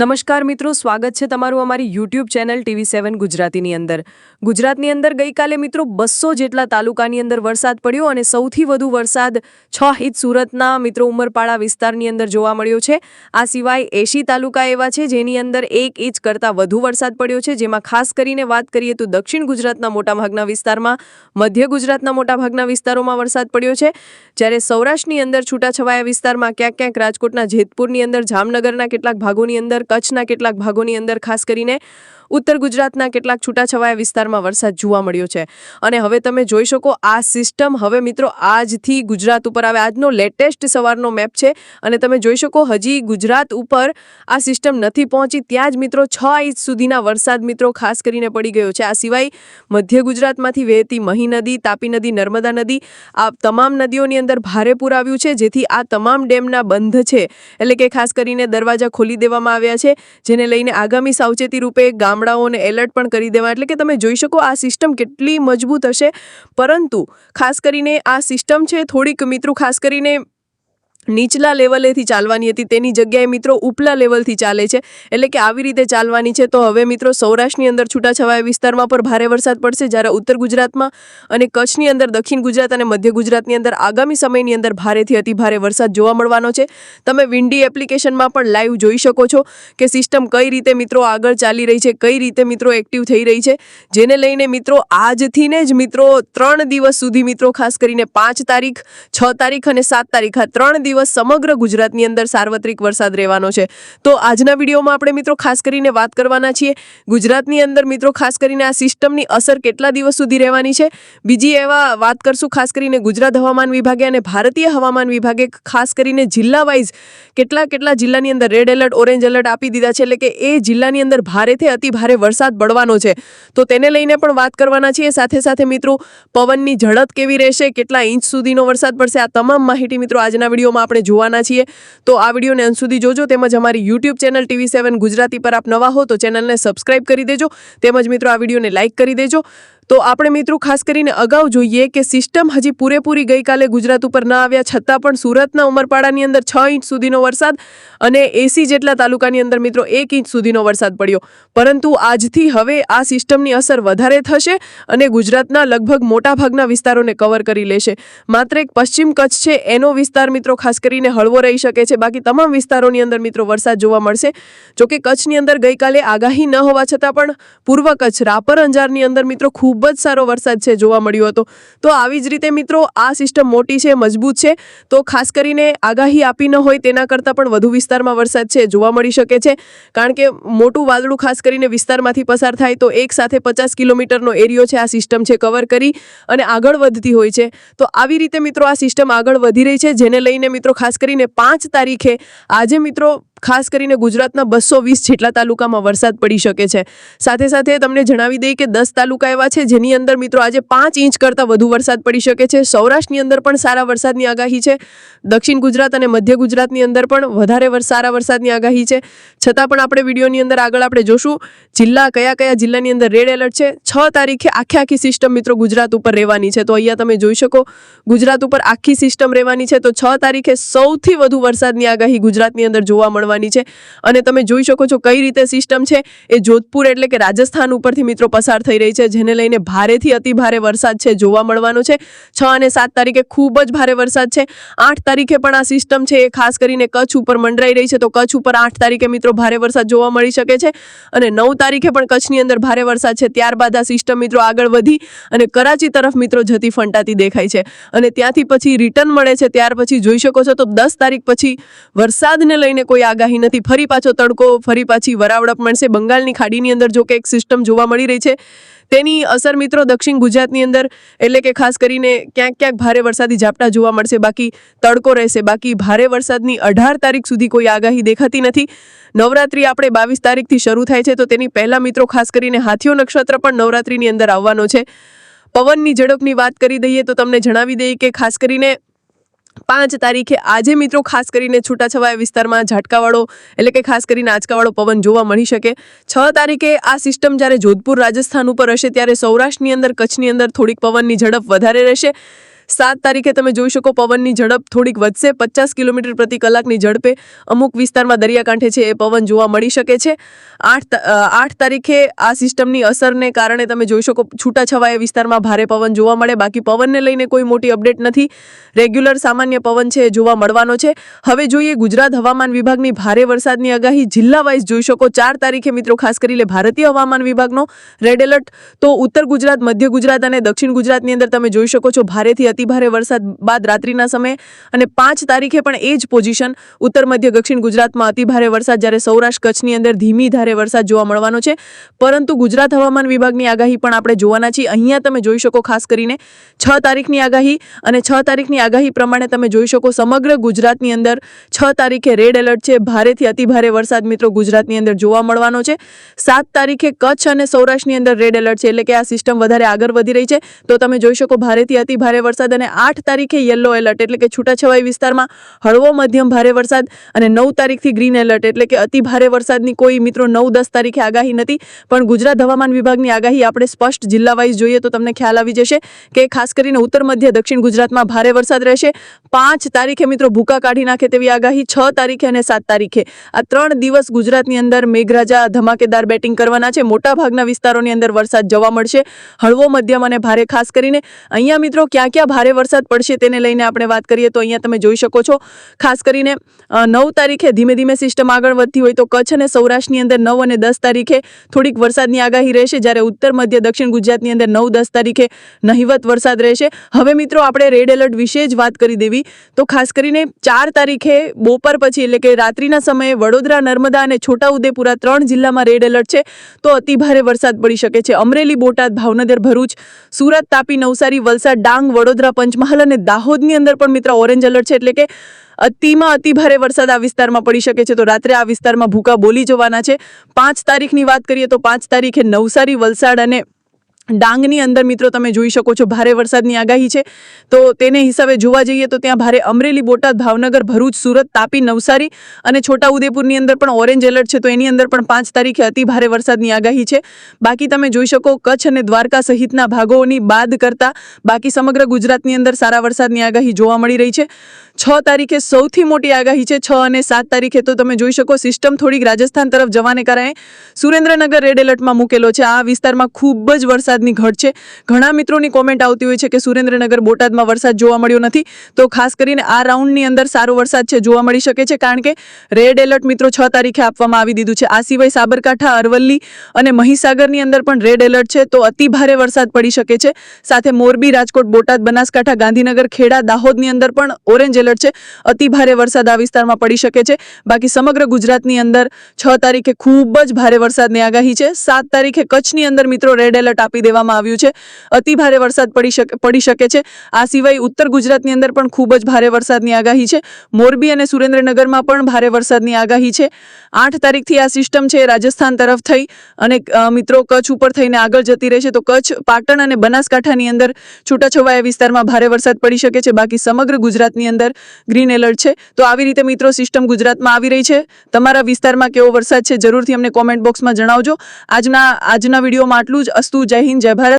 નમસ્કાર મિત્રો, સ્વાગત છે તમારું અમારી યુટ્યુબ ચેનલ ટીવી સેવન ગુજરાતીની અંદર. ગુજરાતની અંદર ગઈકાલે મિત્રો બસો જેટલા તાલુકાની અંદર વરસાદ પડ્યો અને સૌથી વધુ વરસાદ છ ઇંચ સુરતના મિત્રો ઉમરપાડા વિસ્તારની અંદર જોવા મળ્યો છે. આ સિવાય એશી તાલુકા એવા છે જેની અંદર એક ઇંચ કરતાં વધુ વરસાદ પડ્યો છે. જેમાં ખાસ કરીને વાત કરીએ તો દક્ષિણ ગુજરાતના મોટાભાગના વિસ્તારમાં, મધ્ય ગુજરાતના મોટાભાગના વિસ્તારોમાં વરસાદ પડ્યો છે. જ્યારે સૌરાષ્ટ્રની અંદર છૂટાછવાયા વિસ્તારમાં ક્યાંક ક્યાંક રાજકોટના જેતપુરની અંદર, જામનગરના કેટલાક ભાગોની અંદર કચ્છના કેટલાક ભાગોની અંદર, ખાસ કરીને ઉત્તર ગુજરાતના કેટલાક છૂટાછવાયા વિસ્તારમાં વરસાદ જોવા મળ્યો છે. અને હવે તમે જોઈ શકો આ સિસ્ટમ. હવે મિત્રો, આજથી ગુજરાત ઉપર આવે. આજનો લેટેસ્ટ સવારનો મેપ છે. અને તમે જોઈ શકો, હજી ગુજરાત ઉપર આ સિસ્ટમ નથી પહોંચી. ત્યાં જ મિત્રો, છ ઇંચ સુધીના વરસાદ મિત્રો, ખાસ કરીને પડી ગયો છે. આ સિવાય મધ્ય ગુજરાતમાંથી વહેતી મહી નદી, તાપી નદી, નર્મદા નદી, આ તમામ નદીઓની અંદર ભારે પૂર આવ્યું છે. જેથી આ તમામ ડેમના બંધ છે. એટલે કે ખાસ કરીને દરવાજા ખોલી દેવામાં આવ્યા. છે, જેને લઈને આગામી સાવચેતી રૂપે ગામડાઓને એલર્ટ પણ કરી દેવા એટલે કે તમે જોઈ શકો આ સિસ્ટમ કેટલી મજબૂત હશે. પરંતુ ખાસ કરીને આ સિસ્ટમ છે થોડીક મિત્રો, ખાસ કરીને નીચલા લેવલેથી ચાલવાની હતી. તેની જગ્યાએ મિત્રો ઉપલા લેવલથી ચાલે છે. એટલે કે આવી રીતે ચાલવાની છે તો હવે મિત્રો સૌરાષ્ટ્રની અંદર છૂટાછવાયા વિસ્તારમાં પર ભારે વરસાદ પડશે. જ્યારે ઉત્તર ગુજરાતમાં અને કચ્છની અંદર, દક્ષિણ ગુજરાત અને મધ્ય ગુજરાતની અંદર આગામી સમયની અંદર ભારેથી અતિ ભારે વરસાદ જોવા મળવાનો છે. તમે વિન્ડી એપ્લિકેશનમાં પણ લાઈવ જોઈ શકો છો કે સિસ્ટમ કઈ રીતે મિત્રો આગળ ચાલી રહી છે, કઈ રીતે મિત્રો એક્ટિવ થઈ રહી છે. જેને લઈને મિત્રો આજથી ને જ મિત્રો ત્રણ દિવસ સુધી મિત્રો ખાસ કરીને પાંચ તારીખ, છ તારીખ અને સાત તારીખ આ ત્રણ દિવસ સમગ્ર ગુજરાતની અંદર સાર્વત્રિક વરસાદ રહેવાનો છે. તો આજના વિડીયોમાં આપણે મિત્રો ખાસ કરીને વાત કરવાના છીએ ગુજરાતની અંદર મિત્રો ખાસ કરીને આ સિસ્ટમની અસર કેટલા દિવસ સુધી રહેવાની છે. બીજી એવા વાત કરશું ખાસ કરીને ગુજરાત હવામાન વિભાગે અને ભારતીય હવામાન વિભાગે ખાસ કરીને જિલ્લા વાઇઝ કેટલા કેટલા જિલ્લાની અંદર રેડ એલર્ટ ઓરેન્જ એલર્ટ આપી દીધા છે. એટલે કે એ જિલ્લાની અંદર ભારેથી અતિ ભારે વરસાદ પડવાનો છે. તો તેને લઈને પણ વાત કરવાના છીએ. સાથે સાથે મિત્રો પવનની ઝડપ કેવી રહેશે, કેટલા ઇંચ સુધીનો વરસાદ પડશે, આ તમામ માહિતી મિત્રો આજના વિડીયોમાં આપણે જોવાના છીએ. તો આ વિડીયોને અંત સુધી જોજો. તેમજ અમારી YouTube channel TV seven Gujarati પર આપ નવા હો તો ચેનલને સબસ્ક્રાઇબ કરી દેજો. તેમજ મિત્રો આ વિડીયોને લાઇક કરી દેજો. તો આપણે મિત્રો ખાસ કરીને અગાઉ જોઈએ કે સિસ્ટમ હજી પૂરેપૂરી ગઈકાલે ગુજરાત ઉપર ન આવ્યા, છતાં પણ સુરતના ઉમરપાડાની અંદર છ ઇંચ સુધીનો વરસાદ અને એસી જેટલા તાલુકાની અંદર મિત્રો એક ઇંચ સુધીનો વરસાદ પડ્યો. પરંતુ આજથી હવે આ સિસ્ટમની અસર વધારે થશે અને ગુજરાતના લગભગ મોટાભાગના વિસ્તારોને કવર કરી લેશે. માત્ર એક પશ્ચિમ કચ્છ છે, એનો વિસ્તાર મિત્રો ખાસ કરીને હળવો રહી શકે છે. બાકી તમામ વિસ્તારોની અંદર મિત્રો વરસાદ જોવા મળશે. જોકે કચ્છની અંદર ગઈકાલે આગાહી ન હોવા છતાં પણ પૂર્વ કચ્છ રાપર અંજારની અંદર મિત્રો ખૂબ જ સારો વરસાદ છે જોવા મળ્યો હતો. તો આવી જ રીતે મિત્રો, આ સિસ્ટમ મોટી છે, મજબૂત છે. તો ખાસ કરીને આગાહી આપી ન હોય તેના કરતાં પણ વધુ વિસ્તારમાં વરસાદ છે, જોવા મળી શકે છે. કારણ કે મોટું વાદળું ખાસ કરીને વિસ્તારમાંથી પસાર થાય તો એક સાથે પચાસ કિલોમીટરનો એરિયો છે આ સિસ્ટમ છે કવર કરી અને આગળ વધતી હોય છે. તો આવી રીતે મિત્રો આ સિસ્ટમ આગળ વધી રહી છે, જેને લઈને મિત્રો ખાસ કરીને પાંચ તારીખે આજે મિત્રો ખાસ કરીને ગુજરાતના બસો વીસ જેટલા તાલુકામાં વરસાદ પડી શકે છે. સાથે સાથે તમને જણાવી દઈએ કે દસ તાલુકા એવા છે જેની અંદર મિત્રો આજે પાંચ ઇંચ કરતાં વધુ વરસાદ પડી શકે છે. સૌરાષ્ટ્રની અંદર પણ સારા વરસાદની આગાહી છે. દક્ષિણ ગુજરાત અને મધ્ય ગુજરાતની અંદર પણ વધારે સારા વરસાદની આગાહી છે. છતાં પણ આપણે વિડીયોની અંદર આગળ આપણે જોશું, જિલ્લા કયા કયા જિલ્લાની અંદર રેડ એલર્ટ છે. છ તારીખે આખી આખી સિસ્ટમ મિત્રો ગુજરાત ઉપર રહેવાની છે. તો અહીંયા તમે જોઈ શકો, ગુજરાત ઉપર આખી સિસ્ટમ રહેવાની છે. તો છ તારીખે સૌથી વધુ વરસાદની આગાહી ગુજરાતની અંદર જોવા મળવાની છે. અને તમે જોઈ શકો છો કઈ રીતે સિસ્ટમ છે. એ જોધપુર એટલે કે રાજસ્થાન ઉપરથી મિત્રો પસાર થઈ રહી છે, જેને લઈને ભારેથી અતિ ભારે વરસાદ છે જોવા મળવાનો છે. છ અને સાત તારીખે ખૂબ જ ભારે વરસાદ છે. આઠ તારીખે પણ આ સિસ્ટમ છે એ ખાસ કરીને કચ્છ ઉપર મંડરાઈ રહી છે, તો કચ્છ ઉપર આઠ તારીખે મિત્રો ભારે વરસાદ જોવા મળી શકે છે. અને નવ તારીખે પણ કચ્છની અંદર ભારે વરસાદ છે. ત્યારબાદ આ સિસ્ટમ મિત્રો આગળ વધી અને કરાચી તરફ મિત્રો જતી ફંટાતી દેખાય છે. અને ત્યાંથી પછી રિટર્ન મળે છે. ત્યાર પછી જોઈ શકો છો તો દસ તારીખ પછી વરસાદને લઈને કોઈ આગાહી નથી. ફરી પાછો તડકો, ફરી પાછી વરાવડપ મળશે. બંગાળની ખાડીની અંદર જો કે એક સિસ્ટમ જોવા મળી રહી છે. તેની અસર મિત્રો દક્ષિણ ગુજરાતની અંદર, એટલે કે ખાસ કરીને ક્યાંક ક્યાંક ભારે વરસાદી ઝાપટા જોવા મળશે. બાકી તડકો રહેશે. બાકી ભારે વરસાદની અઢાર તારીખ સુધી કોઈ આગાહી દેખાતી નથી. નવરાત્રી આપણે બાવીસ તારીખથી શરૂ થાય છે, તો તેની પહેલાં મિત્રો ખાસ કરીને હાથીઓ નક્ષત્ર પણ નવરાત્રીની અંદર આવવાનો છે. પવનની ઝડપની વાત કરી દઈએ તો તમને જણાવી દઈએ કે ખાસ કરીને પાંચ તારીખે આજે મિત્રો ખાસ કરીને છૂટાછવાયા વિસ્તારમાં ઝાટકાવાળો, એટલે કે ખાસ કરીને આંચકાવાળો પવન જોવા મળી શકે. છ તારીખે આ સિસ્ટમ જ્યારે જોધપુર રાજસ્થાન ઉપર હશે, ત્યારે સૌરાષ્ટ્રની અંદર, કચ્છની અંદર થોડીક પવનની ઝડપ વધારે રહેશે. સાત તારીખે તમે જોઈ શકો પવનની ઝડપ થોડીક વધશે. પચાસ કિલોમીટર પ્રતિ કલાકની ઝડપે અમુક વિસ્તારમાં દરિયાકાંઠે છે એ પવન જોવા મળી શકે છે. આઠ આઠ તારીખે આ સિસ્ટમની અસરને કારણે તમે જોઈ શકો છૂટાછવાયા વિસ્તારમાં ભારે પવન જોવા મળે. બાકી પવનને લઈને કોઈ મોટી અપડેટ નથી. રેગ્યુલર સામાન્ય પવન છે જોવા મળવાનો છે. હવે જોઈએ ગુજરાત હવામાન વિભાગની ભારે વરસાદની આગાહી. જિલ્લા વાઇઝ જોઈ શકો ચાર તારીખે મિત્રો ખાસ કરી લે ભારતીય હવામાન વિભાગનો રેડ એલર્ટ. તો ઉત્તર ગુજરાત, મધ્ય ગુજરાત અને દક્ષિણ ગુજરાતની અંદર તમે જોઈ શકો છો ભારેથી અતિભારે વરસાદ બાદ રાત્રિના સમયે અને પાંચ તારીખે પણ એ જ પોઝિશન ઉત્તર, મધ્ય, દક્ષિણ ગુજરાતમાં અતિભારે વરસાદ. જ્યારે સૌરાષ્ટ્ર કચ્છની અંદર ધીમી ધારે વરસાદ જોવા મળવાનો છે. પરંતુ ગુજરાત હવામાન વિભાગની આગાહી પણ આપણે જોવાના છીએ. અહીંયા તમે જોઈ શકો ખાસ કરીને છ તારીખની આગાહી અને છ તારીખની આગાહી પ્રમાણે તમે જોઈ શકો સમગ્ર ગુજરાતની અંદર છ તારીખે રેડ એલર્ટ છે. ભારેથી અતિભારે વરસાદ મિત્રો ગુજરાતની અંદર જોવા મળવાનો છે. સાત તારીખે કચ્છ અને સૌરાષ્ટ્રની અંદર રેડ એલર્ટ છે. એટલે કે આ સિસ્ટમ વધારે આગળ વધી રહી છે. તો તમે જોઈ શકો ભારેથી અતિ ભારે વરસાદ અને આઠ તારીખે યલો એલર્ટ એટલે કે છૂટાછવાઈ વિસ્તારમાં હળવો મધ્યમ ભારે વરસાદ અને નવ તારીખથી ગ્રીન એલર્ટ એટલે કે અતિ ભારે વરસાદની કોઈ મિત્રો નવ દસ તારીખે આગાહી નથી. પણ ગુજરાત હવામાન વિભાગની આગાહી આપણે સ્પષ્ટ જિલ્લા વાઇઝ જોઈએ તો તમને ખ્યાલ આવી જશે કે ખાસ કરીને ઉત્તર મધ્ય દક્ષિણ ગુજરાતમાં ભારે વરસાદ રહેશે. પાંચ તારીખે મિત્રો ભૂકા કાઢી નાખે તેવી આગાહી, છ તારીખે અને સાત તારીખે. આ ત્રણ દિવસ ગુજરાતની અંદર મેઘરાજા ધમાકેદાર બેટિંગ કરવાના છે. મોટા ભાગના વિસ્તારોની અંદર વરસાદ જોવા મળશે. હળવો, મધ્યમ અને ભારે ખાસ કરીને. અહીંયા મિત્રો ક્યાં ક્યાં ભારે વરસાદ પડશે તેને લઈને આપણે વાત કરીએ તો અહીંયા તમે જોઈ શકો છો. ખાસ કરીને નવ તારીખે ધીમે ધીમે સિસ્ટમ આગળ વધતી હોય તો કચ્છ અને સૌરાષ્ટ્રની અંદર નવ અને દસ તારીખે થોડીક વરસાદની આગાહી રહેશે. જ્યારે ઉત્તર, મધ્ય, દક્ષિણ ગુજરાતની અંદર નવ, દસ તારીખે નહિવત વરસાદ રહેશે. હવે મિત્રો આપણે રેડ એલર્ટ વિશે જ વાત કરી દેવી. તો ખાસ કરીને ચાર તારીખે બપોર પછી એટલે કે રાત્રિના સમયે વડોદરા, નર્મદા અને છોટાઉદેપુરા ત્રણ જિલ્લામાં રેડ એલર્ટ છે. તો અતિભારે વરસાદ પડી શકે છે. અમરેલી, બોટાદ, ભાવનગર, ભરૂચ, સુરત, તાપી, નવસારી, વલસાડ, ડાંગ, વડોદરા પંચમહાલ અને દાહોદની અંદર પણ મિત્ર ઓરેન્જ એલર્ટ છે. એટલે કે અતિમાં અતિ ભારે વરસાદ આ વિસ્તારમાં પડી શકે છે. તો રાત્રે આ વિસ્તારમાં ભૂકા બોલી જવાના છે. પાંચ તારીખની વાત કરીએ તો પાંચ તારીખે નવસારી, વલસાડ અને ડાંગની અંદર મિત્રો તમે જોઈ શકો છો ભારે વરસાદની આગાહી છે. તો તેને હિસાબે જોવા જઈએ તો ત્યાં ભારે અમરેલી, બોટાદ, ભાવનગર, ભરૂચ, સુરત, તાપી, નવસારી અને છોટાઉદેપુરની અંદર પણ ઓરેન્જ એલર્ટ છે. તો એની અંદર પણ પાંચ તારીખે અતિ ભારે વરસાદની આગાહી છે. બાકી તમે જોઈ શકો કચ્છ અને દ્વારકા સહિતના ભાગોની બાદ કરતાં બાકી સમગ્ર ગુજરાતની અંદર સારા વરસાદની આગાહી જોવા મળી રહી છે. છ તારીખે સૌથી મોટી આગાહી છે. છ અને સાત તારીખે તો તમે જોઈ શકો સિસ્ટમ થોડીક રાજસ્થાન તરફ જવાને કારણે સુરેન્દ્રનગર રેડ એલર્ટમાં મૂકેલો છે. આ વિસ્તારમાં ખૂબ જ વરસાદની ઘટ છે. ઘણા મિત્રોની કોમેન્ટ આવતી હોય છે કે સુરેન્દ્રનગર બોટાદમાં વરસાદ જોવા મળ્યો નથી. તો ખાસ કરીને આ રાઉન્ડની અંદર સારો વરસાદ છે જોવા મળી શકે છે કારણ કે રેડ એલર્ટ મિત્રો છ તારીખે આપવામાં આવી દીધું છે. આ સિવાય સાબરકાંઠા, અરવલ્લી અને મહીસાગરની અંદર પણ રેડ એલર્ટ છે તો અતિ ભારે વરસાદ પડી શકે છે. સાથે મોરબી, રાજકોટ, બોટાદ, બનાસકાંઠા, ગાંધીનગર, ખેડા, દાહોદની અંદર પણ ઓરેન્જ એલર્ટ છે. અતિ ભારે વરસાદ આ વિસ્તારમાં પડી શકે છે. બાકી સમગ્ર ગુજરાતની અંદર છ તારીખે ખૂબ જ ભારે વરસાદની આગાહી છે. સાત તારીખે કચ્છની અંદર મિત્રો રેડ એલર્ટ આપી દેવામાં આવ્યું છે. અતિ ભારે વરસાદ પડી શકે પડી શકે છે. આ સિવાય ઉત્તર ગુજરાતની અંદર પણ ખૂબ જ ભારે વરસાદની આગાહી છે. મોરબી અને સુરેન્દ્રનગરમાં પણ ભારે વરસાદની આગાહી છે. આઠ તારીખથી આ સિસ્ટમ છે રાજસ્થાન તરફ થઈ અને મિત્રો કચ્છ ઉપર થઈને આગળ જતી રહેશે તો કચ્છ, પાટણ અને બનાસકાંઠાની અંદર છૂટાછવાયા વિસ્તારમાં ભારે વરસાદ પડી શકે છે. બાકી સમગ્ર ગુજરાતની અંદર ગ્રીન એલર્ટ છે. તો આવી રીતે મિત્રો સિસ્ટમ ગુજરાતમાં આવી રહી છે. તમારા વિસ્તારમાં કેવો વરસાદ છે જરૂરથી અમને કોમેન્ટ બોક્સમાં જણાવજો. આજના આજના વિડીયોમાં આટલું જ. અસ્તુ, જય હિન્દ જય